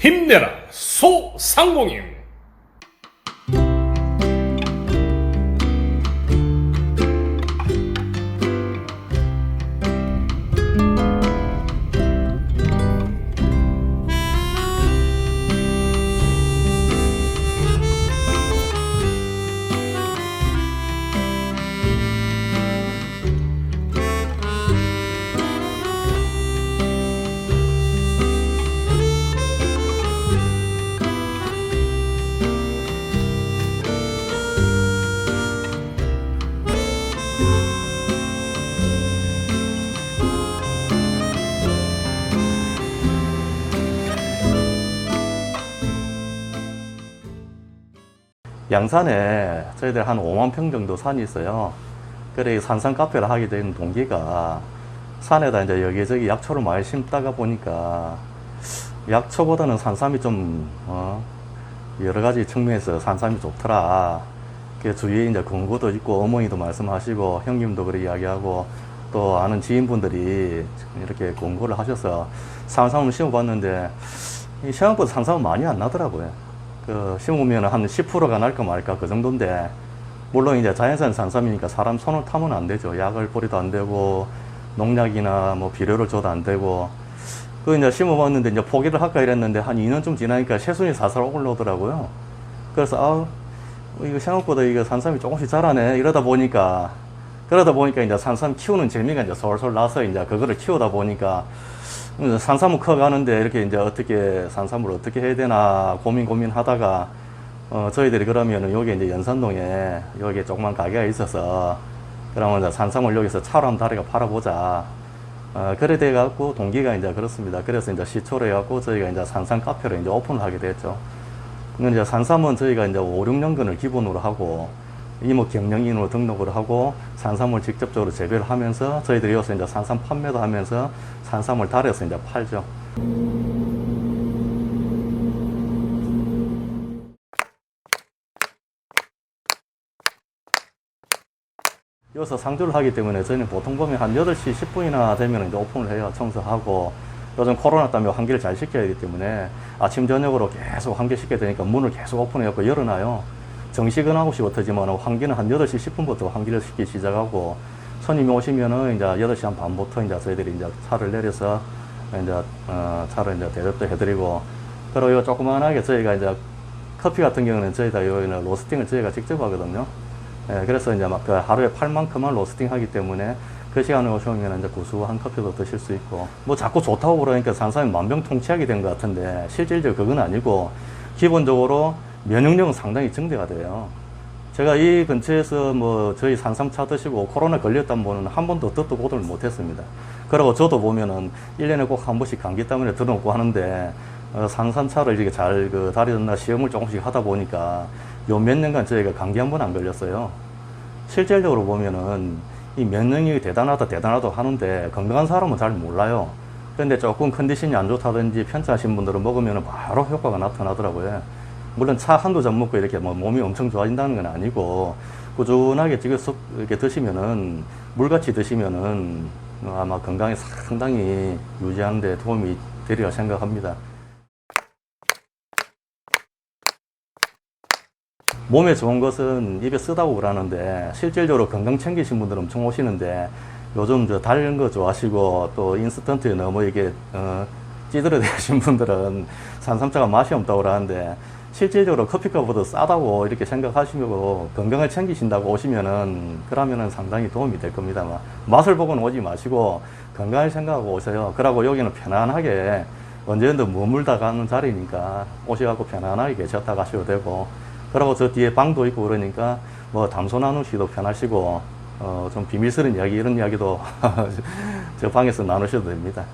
힘내라. 소상공인 양산에 저희들 한 5만 평 정도 산이 있어요. 그래 이 산산 카페를 하게 된 동기가 산에다 이제 여기저기 약초를 많이 심다가 보니까 약초보다는 산삼이 좀 어, 여러 가지 측면에서 산삼이 좋더라. 그 주위에 이제 권고도 있고 어머니도 말씀하시고 형님도 그렇게 이야기하고 또 아는 지인분들이 이렇게 권고를 하셔서 산삼을 심어봤는데 이 생각보다 산삼은 많이 안 나더라고요. 그 심으면 한 10%가 날까 말까 그 정도인데 물론 이제 자연산 산삼이니까 사람 손을 타면 안 되죠. 약을 뿌리도 안 되고 농약이나 뭐 비료를 줘도 안 되고 그 이제 심어봤는데 이제 포기를 할까 이랬는데 한 2년쯤 지나니까 새순이 사살 올라오더라고요. 그래서 아우 이거 생각보다 이거 산삼이 조금씩 자라네 이러다 보니까 그러다 보니까 이제 산삼 키우는 재미가 이제 솔솔 나서 이제 그거를 키우다 보니까 음, 산삼은 커가는데 이렇게 이제 어떻게 산삼을 어떻게 해야 되나 고민 고민하다가 어 저희들이 그러면은 여기 이제 연산동에 여기 조그만 가게가 있어서 그러면 이제 산삼을 여기서 차로 한번 다리가 팔아보자. 어 그래 돼 갖고 동기가 이제 그렇습니다. 그래서 이제 시초로 해 갖고 저희가 이제 산삼 카페를 이제 오픈을 하게 됐죠. 이제 산삼은 저희가 이제 5, 6년근을 기본으로 하고 이모 경영인으로 등록을 하고 산삼을 직접적으로 재배를 하면서 저희들이 여기서 이제 산삼 판매도 하면서 산삼을 달여서 이제 팔죠. 여기서 상주를 하기 때문에 저희는 보통 보면 한 8시 10분이나 되면 이제 오픈을 해요. 청소하고. 요즘 코로나 때문에 환기를 잘 시켜야 하기 때문에 아침, 저녁으로 계속 환기 시켜야 되니까 문을 계속 오픈해갖고 열어놔요. 정식은 9시부터지만 환기는 한 8시 10분부터 환기를 시키기 시작하고 손님이 오시면은 이제 8시 한 반부터 이제 저희들이 이제 차를 내려서 이제 어, 차를 이제 대접도 해드리고 그리고 요 조그만하게 저희가 이제 커피 같은 경우는 저희가 여기는 로스팅을 저희가 직접 하거든요. 예, 그래서 이제 막 그 하루에 8만큼만 로스팅 하기 때문에 그 시간에 오시면 이제 구수한 커피도 드실 수 있고 뭐 자꾸 좋다고 그러니까 산삼이 만병통치약이 된 것 같은데 실질적으로 그건 아니고 기본적으로 면역력은 상당히 증대가 돼요. 제가 이 근처에서 뭐 저희 산삼차 드시고 코로나 걸렸던 분은 한 번도 듣도 보도를 못했습니다. 그리고 저도 보면은 1년에 꼭 한 번씩 감기 때문에 들어놓고 하는데 어, 산삼차를 이렇게 잘그 다리나 시험을 조금씩 하다 보니까 요 몇 년간 저희가 감기 한 번 안 걸렸어요. 실질적으로 보면은 이 면역력이 대단하다 대단하다 하는데 건강한 사람은 잘 몰라요. 근데 조금 컨디션이 안 좋다든지 편찮으신 분들은 먹으면 바로 효과가 나타나더라고요. 물론 차 한두 잔 먹고 이렇게 뭐 몸이 엄청 좋아진다는 건 아니고 꾸준하게 쑥 이렇게 드시면은 물같이 드시면은 아마 건강에 상당히 유지하는 데 도움이 되리라 생각합니다. 몸에 좋은 것은 입에 쓰다고 그러는데 실질적으로 건강 챙기신 분들 엄청 오시는데 요즘 저 달는 거 좋아하시고 또 인스턴트에 너무 이게 어, 찌들어 대신 분들은 산삼차가 맛이 없다고 그러는데 실질적으로 커피값보다 싸다고 이렇게 생각하시고 건강을 챙기신다고 오시면은 그러면은 상당히 도움이 될 겁니다. 막 맛을 보고는 오지 마시고 건강을 생각하고 오세요. 그러고 여기는 편안하게 언제든 머물다 가는 자리니까 오셔갖고 편안하게 계셨다 가셔도 되고 그러고 저 뒤에 방도 있고 그러니까 뭐 담소 나누시도 편하시고 어 좀 비밀스러운 이야기 이런 이야기도 저 방에서 나누셔도 됩니다.